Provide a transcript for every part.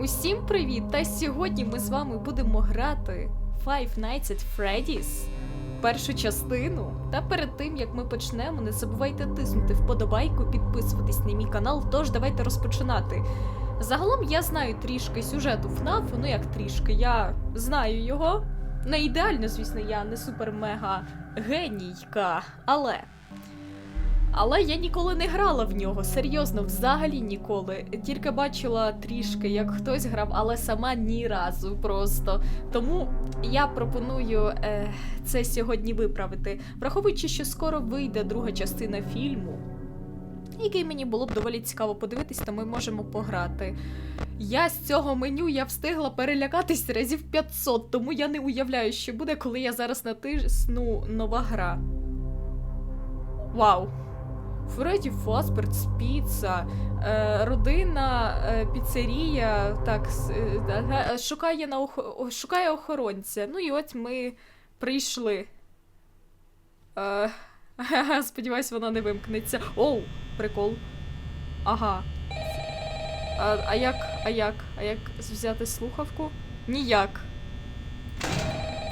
Усім привіт! Та сьогодні ми з вами будемо грати Five Nights at Freddy's першу частину. Та перед тим як ми почнемо, не забувайте тиснути вподобайку, підписуватись на мій канал. Тож давайте розпочинати. Загалом я знаю трішки сюжету FNAF, ну як трішки, я знаю його. Не ідеально, звісно, я не супер-мега генійка, але. Але я ніколи не грала в нього, серйозно, взагалі ніколи. Тільки бачила трішки, як хтось грав, але сама ні разу просто. Тому я пропоную е, це сьогодні виправити, враховуючи, що скоро вийде друга частина фільму. Який мені було б доволі цікаво подивитись, то ми можемо пограти. Я з цього меню я встигла перелякатись разів 500, тому я не уявляю, що буде, коли я зараз натисну нова гра. Вау! Фредді Фосберт, Піца, е, родина, е, піцерія, так, е, шукає, на охо- шукає охоронця. Ну і от ми прийшли. Сподіваюсь, вона не вимкнеться. Оу, прикол. Ага. А, а як, а як, а як взяти слухавку? Ніяк.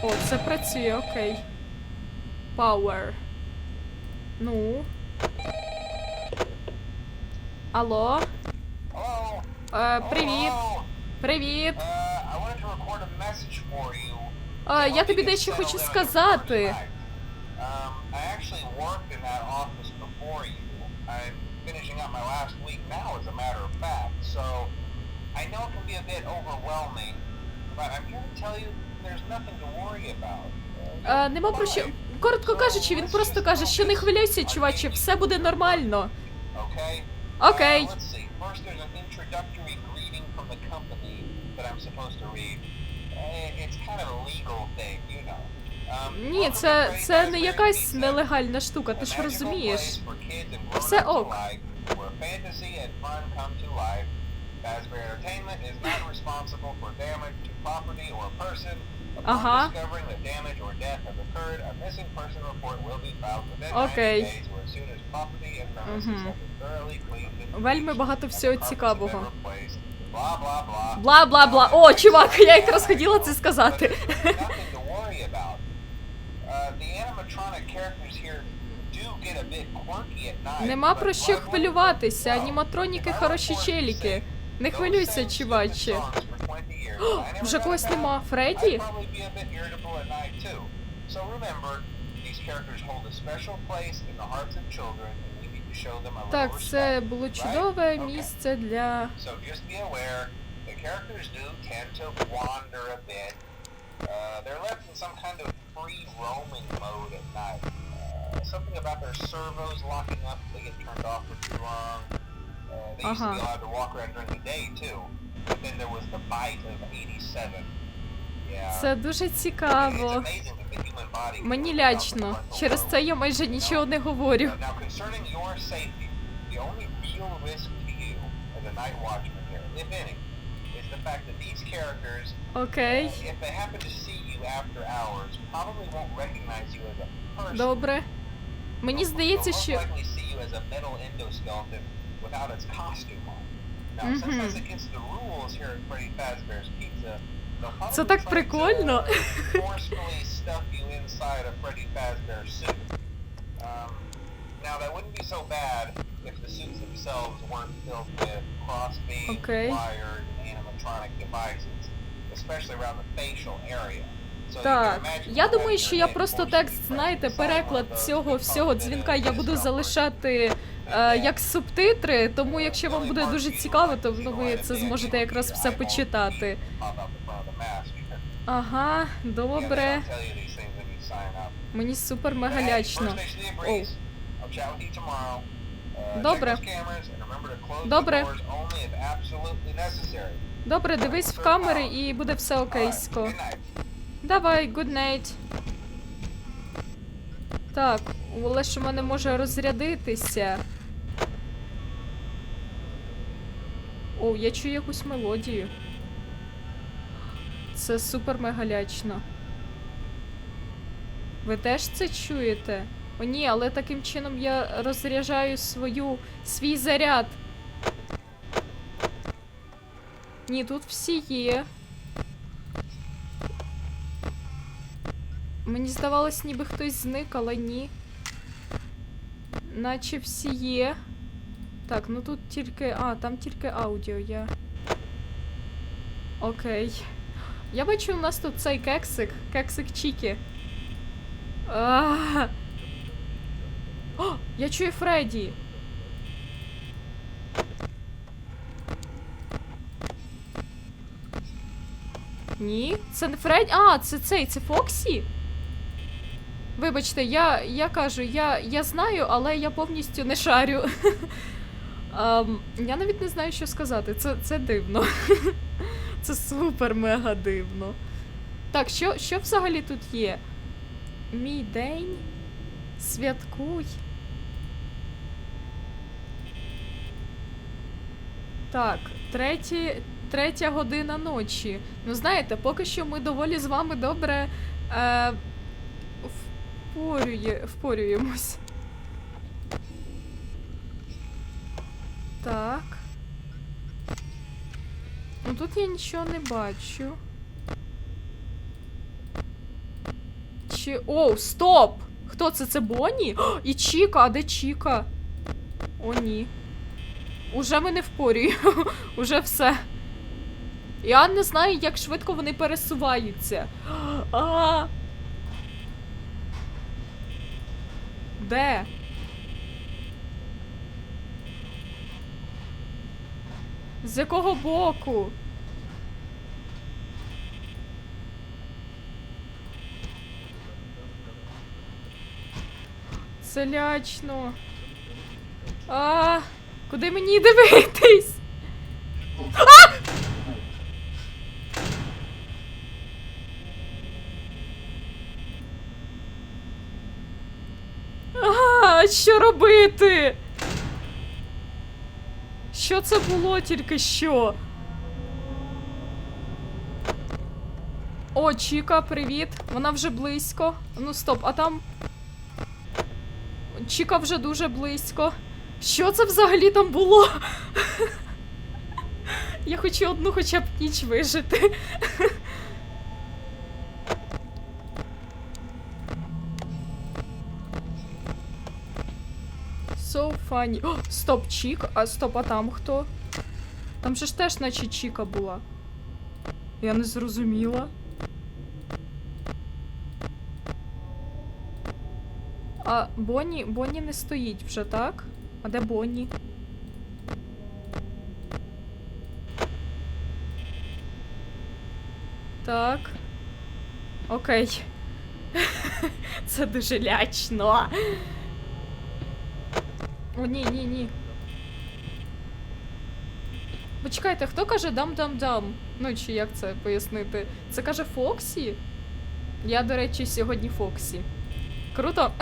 О, це працює, окей. Power. Ну. Алло. Е, привіт. Привіт. Uh. Е, я тобі дещо хочу сказати. Um, I know it can be a bit overwhelming, but I'm here to tell you there's nothing to worry about. Uh, Е, нема про що. Коротко кажучи, він просто каже, що не хвилюйся, чуваче, все буде нормально. Okay. Окей. Uh, let's see. First, there's an introductory greeting from the company that I'm supposed to read. Eh, It's kind of a legal thing, you know. Um, Ні, це, це не якась нелегальна штука, ти ж розумієш. Все ок. Ага. Окей. 90 Вельми багато всього цікавого. Бла бла бла. О, чувак, я якраз хотіла це сказати. Uh, Нема про що хвилюватися, аніматроніки хороші челіки. Не хвилюйся, чуваче. stupid songs for 20 years that I never Вже когось нема. Фредді? So remember, these characters hold a special place in the hearts of children, Так, це було чудове місце для. So just be aware, the characters do tend to wander a bit. Uh, they're left in some kind of free roaming mode at night. Uh, something about their servos locking up they get turned off for long. Uh, they used to be Uh-huh. allowed to walk around during the day too. But then there was the bite of 87. Yeah. Це дуже цікаво. Мені лячно. Через це я майже нічого не говорю. Окей. uh. Добре. Мені здається, що. Now, since that's against the rules here at Freddy Fazbear's Pizza, Це так прикольно. Um, Так, я думаю, що я просто текст, знаєте, переклад цього всього дзвінка я буду залишати е, як субтитри, тому якщо вам буде дуже цікаво, то ну, ви це зможете якраз все почитати. Ага, добре. Мені супер мега лячно. Добре. Добре. Добре, дивись в камери і буде все окейсько. Давай, good night. Так, але у мене може розрядитися. О, я чую якусь мелодію. Це супер мега лячно. Ви теж це чуєте? О ні, але таким чином я розряджаю свою свій заряд. Ні, тут всі є. Мені здавалось, ніби хтось зник, але ні. Наче всі є. Так, ну тут тільки. А, там тільки аудіо є. Окей. Я бачу, у нас тут цей кексик. Кексик Чікі. О, я чую Фредді. Ні, це не Фредді. А, це цей, це Фоксі? Вибачте, я, я кажу, я, я знаю, але я повністю не шарю. Ам, я навіть не знаю, що сказати. Це, це дивно. це супер мега дивно. Так, що, що взагалі тут є? Мій день. Святкуй. Так, треті, третя година ночі. Ну, знаєте, поки що ми доволі з вами добре е, впорює, впорюємось. Так. Ну тут я нічого не бачу. Чи. Оу, стоп! Хто це? Це Бонні? О, і Чіка, а де Чіка? О, ні. Уже ми не впорюємо. Уже все. Я не знаю, як швидко вони пересуваються. А! Де? З якого боку? Це лячно. А, куди мені дивитись? А, що робити? Що це було тільки що? О, Чіка, привіт. Вона вже близько. Ну стоп, а там. Чіка вже дуже близько. Що це взагалі там було? Я хочу одну хоча б ніч вижити. So. О, стоп, Чік. А стоп, а там хто? Там же ж теж наче Чіка була. Я не зрозуміла. А Бонні, Бонні не стоїть вже, так? А де Бонні? Так. Окей. Це дуже лячно. О, ні, ні, ні. Почекайте, хто каже дам-дам-дам? Ну, чи як це пояснити? Це каже Фоксі? Я, до речі, сьогодні Фоксі. Круто.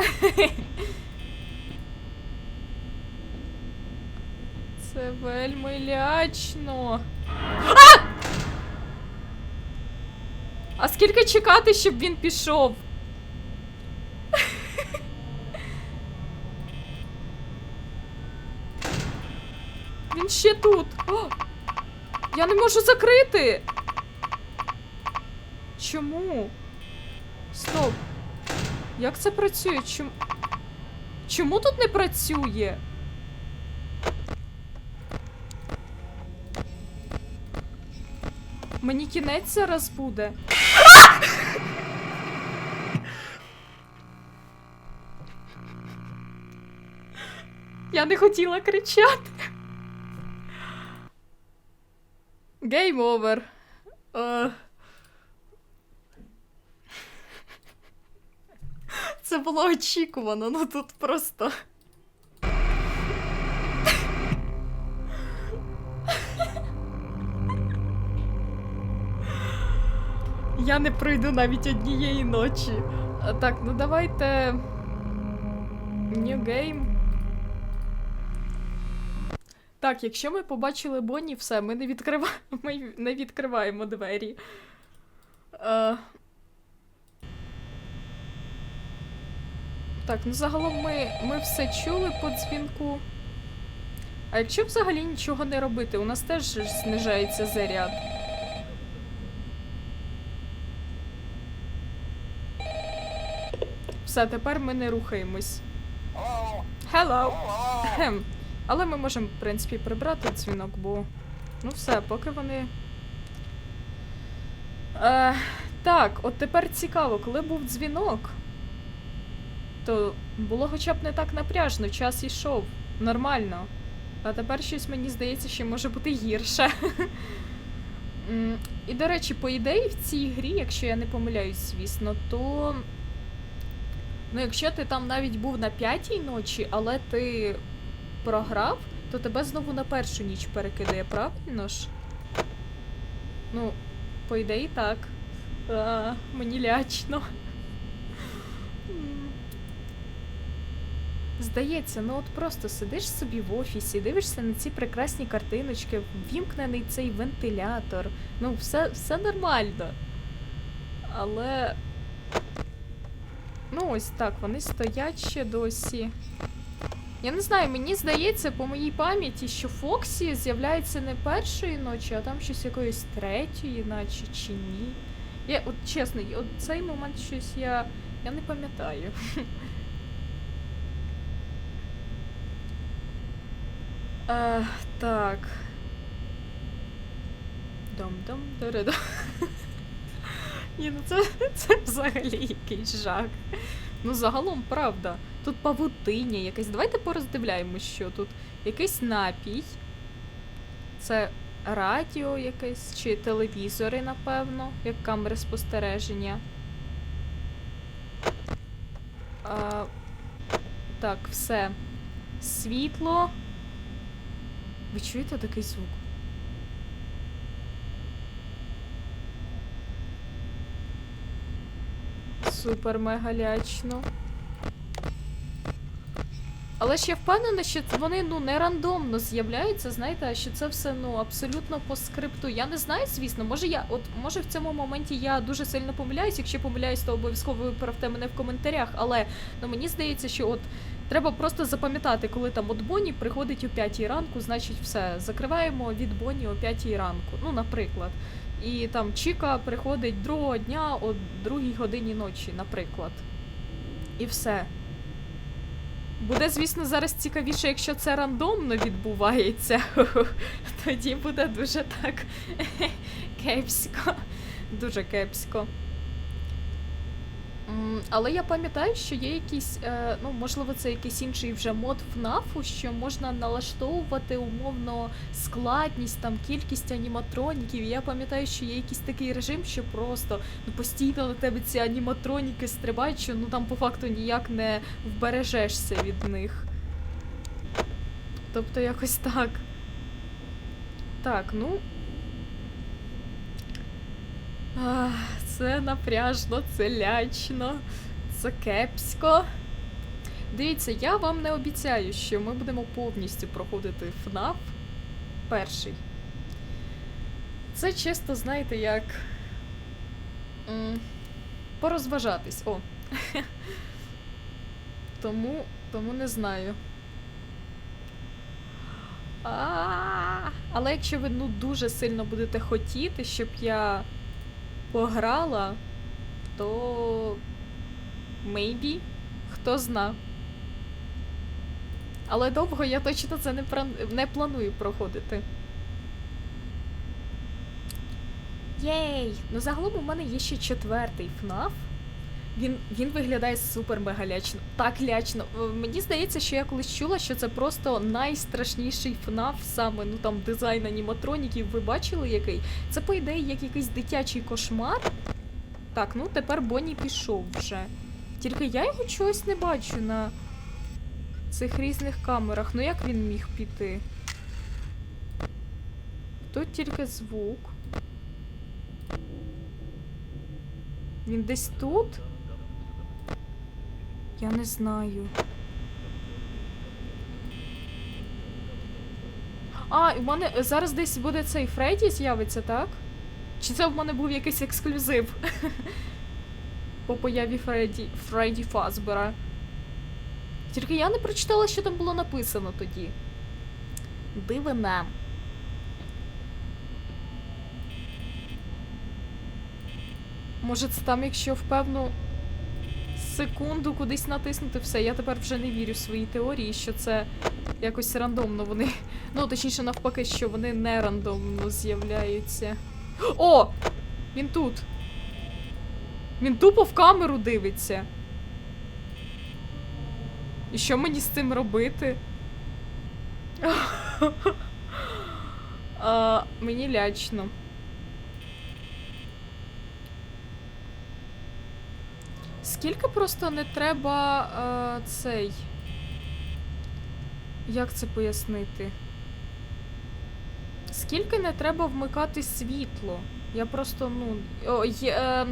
Це вельми лячно. А! А скільки чекати, щоб він пішов? Він ще тут. О! Я не можу закрити. Чому? Стоп. Як це працює? Чому? Чому тут не працює? Мені кінець зараз буде. Я не хотіла кричати. Гейм овер. Це було очікувано, ну тут просто. Я не пройду навіть однієї ночі. Так, ну давайте. New game. Так, якщо ми побачили Бонні, все, ми не, відкрива... ми не відкриваємо двері. Е... Так, ну загалом ми, ми все чули по дзвінку. А якщо взагалі нічого не робити, у нас теж знижається заряд. Все, тепер ми не рухаємось. Hello? Hello! Але ми можемо, в принципі, прибрати дзвінок, бо. Ну все, поки вони. Е, так, от тепер цікаво, коли був дзвінок, то було хоча б не так напряжно, час ішов. Нормально. А тепер щось мені здається, що може бути гірше. І, до речі, по ідеї, в цій грі, якщо я не помиляюсь, звісно, то. Ну, якщо ти там навіть був на п'ятій ночі, але ти програв, то тебе знову на першу ніч перекидає, правильно ж? Ну, по ідеї, так. А, мені лячно. Здається, ну от просто сидиш собі в офісі, дивишся на ці прекрасні картиночки, вімкнений цей вентилятор. Ну, все, все нормально. Але. Ну, ось так, вони стоять ще досі. Я не знаю, мені здається, по моїй пам'яті, що Фоксі з'являється не першої ночі, а там щось якоїсь третьої, наче чи ні. Я, от чесно, от цей момент щось я. Я не пам'ятаю. Е, так. Дом-дом, доридом. Ні, ну це, це взагалі якийсь жах. Ну, загалом, правда. Тут павутиння якесь. Давайте пороздивляємо, що тут. Якийсь напій. Це радіо якесь, чи телевізори, напевно, як камери спостереження. А, так, все. Світло. Ви чуєте такий звук? Супер мега лячно. Але я впевнена, що вони ну не рандомно з'являються, знаєте, а що це все ну абсолютно по скрипту. Я не знаю, звісно, може я, от може в цьому моменті я дуже сильно помиляюсь. Якщо помиляюсь, то обов'язково виправте мене в коментарях. Але ну мені здається, що от треба просто запам'ятати, коли там от Бонні приходить о 5 ранку, значить все, закриваємо від Бонні о 5 ранку. Ну, наприклад. І там Чіка приходить другого дня о другій годині ночі, наприклад. І все. Буде, звісно, зараз цікавіше, якщо це рандомно відбувається. Тоді буде дуже так кепсько. Дуже кепсько. Але я пам'ятаю, що є якийсь, е, ну, можливо, це якийсь інший вже мод FNAF, що можна налаштовувати умовно складність, там кількість аніматроніків. І Я пам'ятаю, що є якийсь такий режим, що просто ну, постійно на тебе ці аніматроніки стрибають, що ну там по факту ніяк не вбережешся від них. Тобто якось так. Так, ну. Це напряжно, це лячно, це кепсько. Дивіться, я вам не обіцяю, що ми будемо повністю проходити FNAF перший. Це чисто, знаєте, як. Порозважатись. О. Тому, тому не знаю. А, Але якщо ви ну дуже сильно будете хотіти, щоб я пограла, то maybe, хто зна. Але довго я точно це не, пран- не планую проходити. Єй! Ну загалом у мене є ще четвертий FNAF. Він, він виглядає супер мега лячно. Так лячно. Е, Мені здається, що я колись чула, що це просто найстрашніший FNAF, саме ну там дизайн аніматроніків. Ви бачили який? Це по ідеї як якийсь дитячий кошмар. Так, ну тепер Бонні пішов вже. Тільки я його чогось не бачу на цих різних камерах. Ну як він міг піти? Тут тільки звук. Він десь тут? Я не знаю. А, у мене зараз десь буде цей Фредді з'явиться, так? Чи це в мене був якийсь ексклюзив? По появі Фредді, Фредді Фазбера. Тільки я не прочитала, що там було написано тоді. дивина. Може, це там, якщо в певну секунду кудись натиснути все. Я тепер вже не вірю в свої теорії, що це якось рандомно вони. Ну, точніше, навпаки, що вони не рандомно з'являються. О! Він тут. Він тупо в камеру дивиться. І що мені з цим робити? а, мені лячно. Скільки просто не треба е, цей. Як це пояснити? Скільки не треба вмикати світло? Я просто, ну. О, є, е,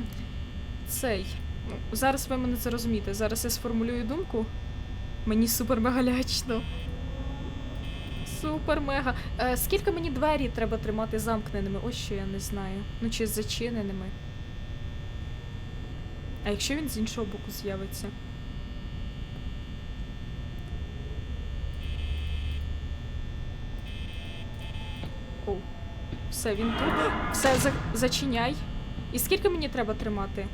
цей. Ну, Зараз ви мене це розумієте. Зараз я сформулюю думку. Мені супер мега лячно. Супер мега. Е, скільки мені двері треба тримати замкненими? Ось що я не знаю. Ну чи зачиненими. А якщо він з іншого боку з'явиться? О, все, він тут. Все, за... зачиняй. І скільки мені треба тримати?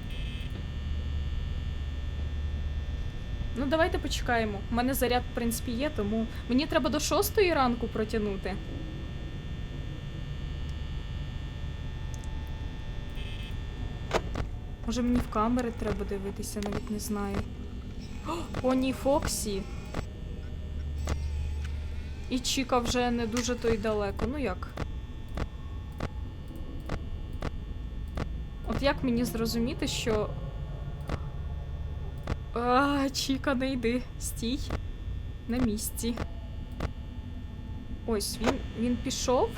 Ну, давайте почекаємо. У мене заряд, в принципі, є, тому мені треба до шостої ранку протягнути. Може мені в камери треба дивитися, навіть не знаю. О, ні, Фоксі. І Чіка вже не дуже то й далеко. Ну як? От як мені зрозуміти, що. А, Чіка, не йди. Стій. На місці. Ось, він, він пішов.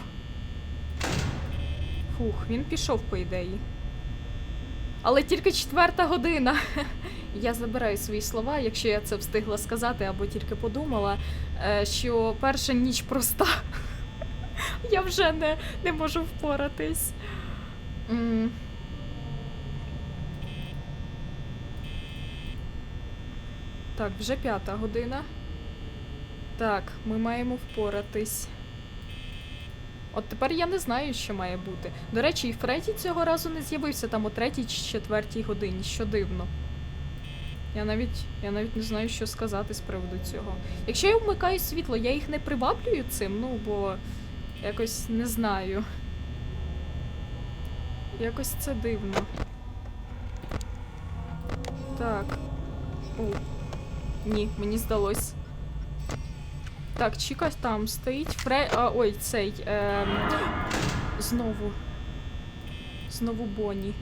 Фух, він пішов, по ідеї. Але тільки четверта година. Я забираю свої слова, якщо я це встигла сказати або тільки подумала, е, що перша ніч проста. Я вже не, не можу впоратись. Так, вже п'ята година. Так, ми маємо впоратись. От тепер я не знаю, що має бути. До речі, і Фредді цього разу не з'явився там о третій чи четвертій годині, що дивно. Я навіть, я навіть не знаю, що сказати з приводу цього. Якщо я вмикаю світло, я їх не приваблюю цим, ну бо якось не знаю. Якось це дивно. Так. О. Ні, мені здалось. Так, Чіка там стоїть. Фре... А, ой, цей. Ем... Знову. Знову Бонні.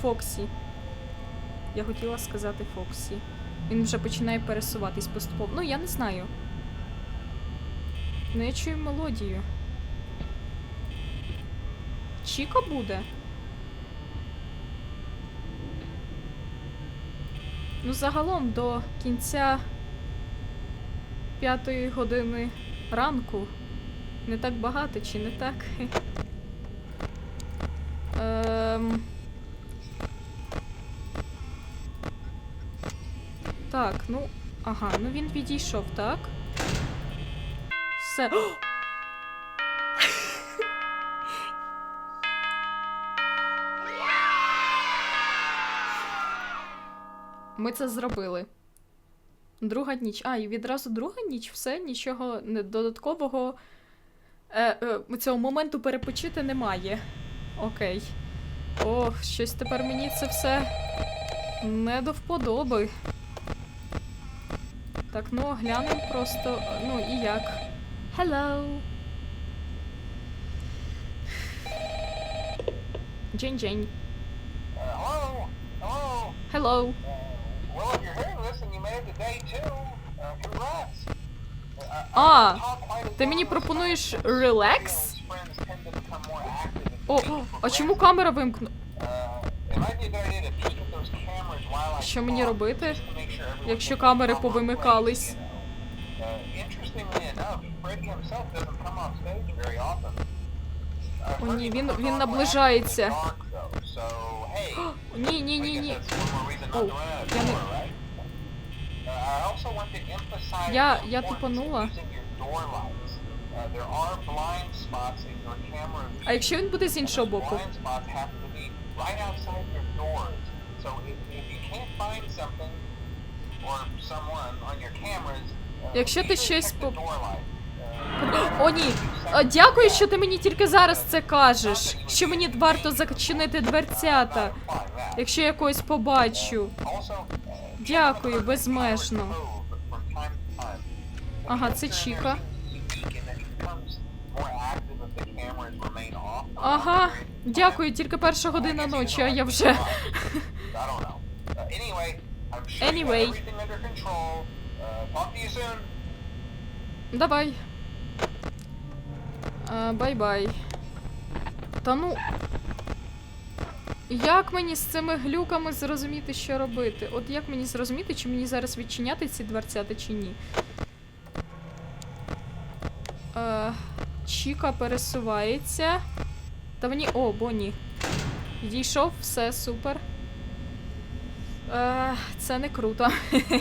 Фоксі. Я хотіла сказати Фоксі. Він вже починає пересуватись поступово. Ну, я не знаю. Ну, я чую мелодію. Чіка буде? Ну, загалом до кінця п'ятої години ранку не так багато, чи не так? Ем... Так, ну. Ага, ну він відійшов, так? Все. Ми це зробили. Друга ніч. А, і відразу друга ніч, все, нічого додаткового. Е, е, цього моменту перепочити немає. Окей. Ох, щось тепер мені це все не до вподоби. Так, ну глянемо просто. Ну і як. Hello. Джень-джень. Hello? Hello? А, ти мені пропонуєш релакс? О, а чому камера вимкну? Uh, Що мені робити, якщо камери повимикались? Uh. Uh, О, ні, він- він наближається. Ні, ні, ні, ні. О, я не- Я- я тупанула. Uh, А якщо він буде з іншого боку? uh, Якщо ти щось по-. Uh, О, ні. Дякую, що ти мені тільки зараз це кажеш. Що мені варто зачинити дверцята, якщо я когось побачу. Uh, Дякую, безмежно. Ага, це Чіка. Ага, дякую, тільки перша година ночі, а я вже. Uh, anyway. Uh. Давай. Бай-бай. Та ну. Як мені з цими глюками зрозуміти, що робити? От як мені зрозуміти, чи мені зараз відчиняти ці дверцята, чи ні? Е, Чіка пересувається. Та мені. О, Бонні. Відійшов, все, супер. Е, це не круто.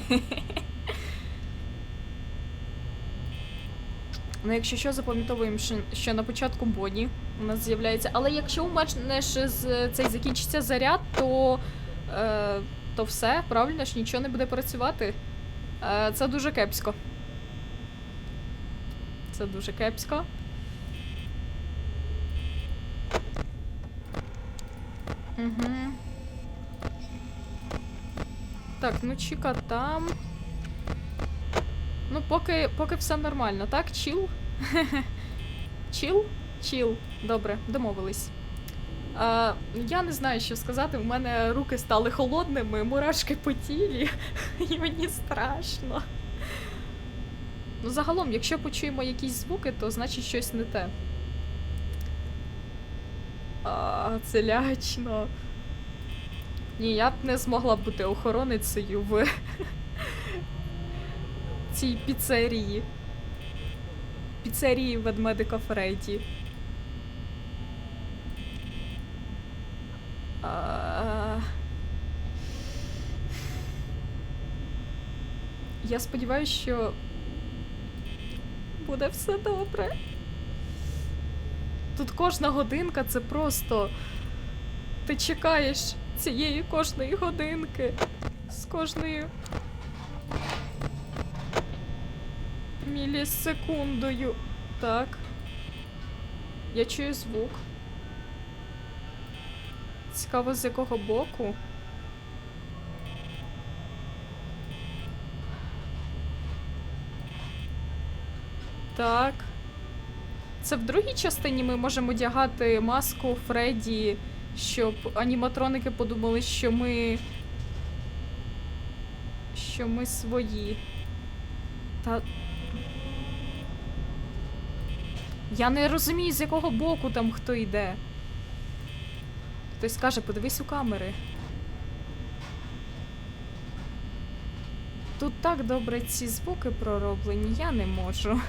Ну, якщо що, запам'ятовуємо, що, на початку Бонні у нас з'являється. Але якщо у мене ж цей закінчиться заряд, то, е, то все, правильно ж нічого не буде працювати. Е, це дуже кепсько. Це дуже кепсько. Угу. Так, ну Чіка там. Ну, поки, поки все нормально, так? Чіл? Чіл? Чіл. Добре, домовились. А, я не знаю, що сказати. У мене руки стали холодними, мурашки по тілі, і мені страшно. Ну, загалом, якщо почуємо якісь звуки, то значить щось не те. А, це лячно. Ні, я б не змогла бути охороницею в цій піцерії. Піцерії ведмедика Фредді. А... Я сподіваюся, що буде все добре. Тут кожна годинка це просто. Ти чекаєш цієї кожної годинки. З кожною мілісекундою. Так. Я чую звук. Цікаво, з якого боку. Так. Це в другій частині ми можемо одягати маску Фредді, щоб аніматроники подумали, що ми. що ми свої. Та. Я не розумію, з якого боку там хто йде. Хтось каже, подивись у камери. Тут так добре ці звуки пророблені, я не можу.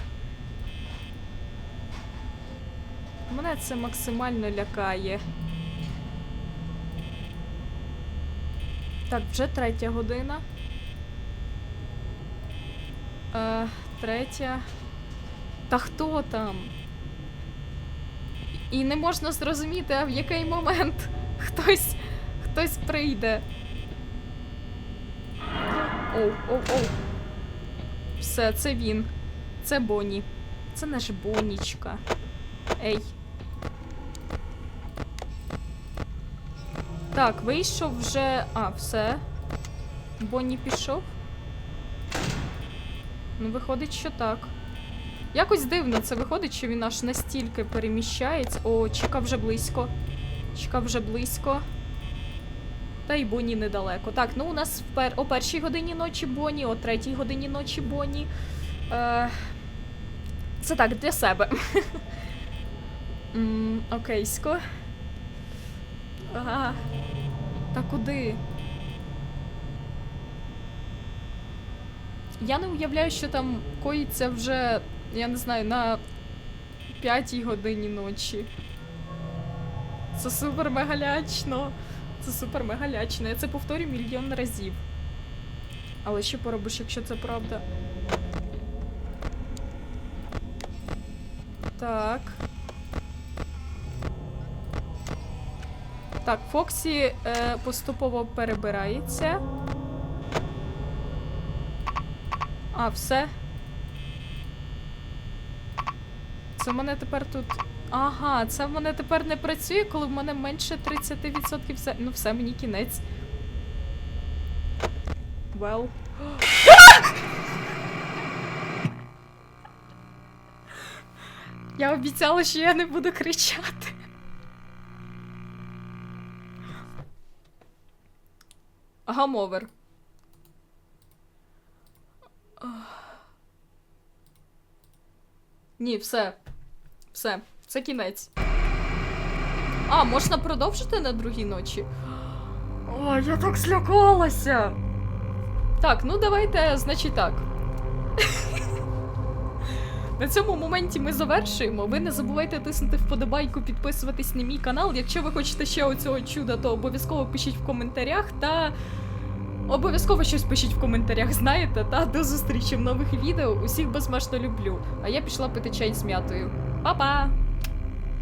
Мене це максимально лякає. Так, вже третя година. Е, третя. Та хто там? І не можна зрозуміти, а в який момент хтось, хтось прийде. Оу, оу, оу. Все, це він. Це Бонні. Це наш Бонічка. Ей. Так, вийшов вже. А, все. Бонні пішов. Ну, виходить, що так. Якось дивно це виходить, що він аж настільки переміщається. О, Чіка вже близько. Чіка вже близько. Та й Бонні недалеко. Так, ну у нас пер... о першій годині ночі Бонні, о третій годині ночі Бонні. Е... Це так, для себе. Окейсько. Ага. Та куди? Я не уявляю, що там коїться вже, я не знаю, на п'ятій годині ночі. Це супер мега лячно. Це супер мега лячно. Я це повторю мільйон разів. Але що поробиш, якщо це правда? Так. Так, Фоксі е, поступово перебирається. А, все. Це в мене тепер тут. Ага, це в мене тепер не працює, коли в мене менше 30% все. Ну все, мені кінець. Well. Я обіцяла, що я не буду кричати. Гамовер. Ні, все. Все, це кінець. А, можна продовжити на другій ночі? О, я так злякалася. Так, ну давайте, значить так. На цьому моменті ми завершуємо. Ви не забувайте тиснути вподобайку, підписуватись на мій канал. Якщо ви хочете ще оцього чуда, то обов'язково пишіть в коментарях та. Обов'язково щось пишіть в коментарях, знаєте, та до зустрічі в нових відео. Усіх безмежно люблю. А я пішла пити чай з м'ятою. Па-па!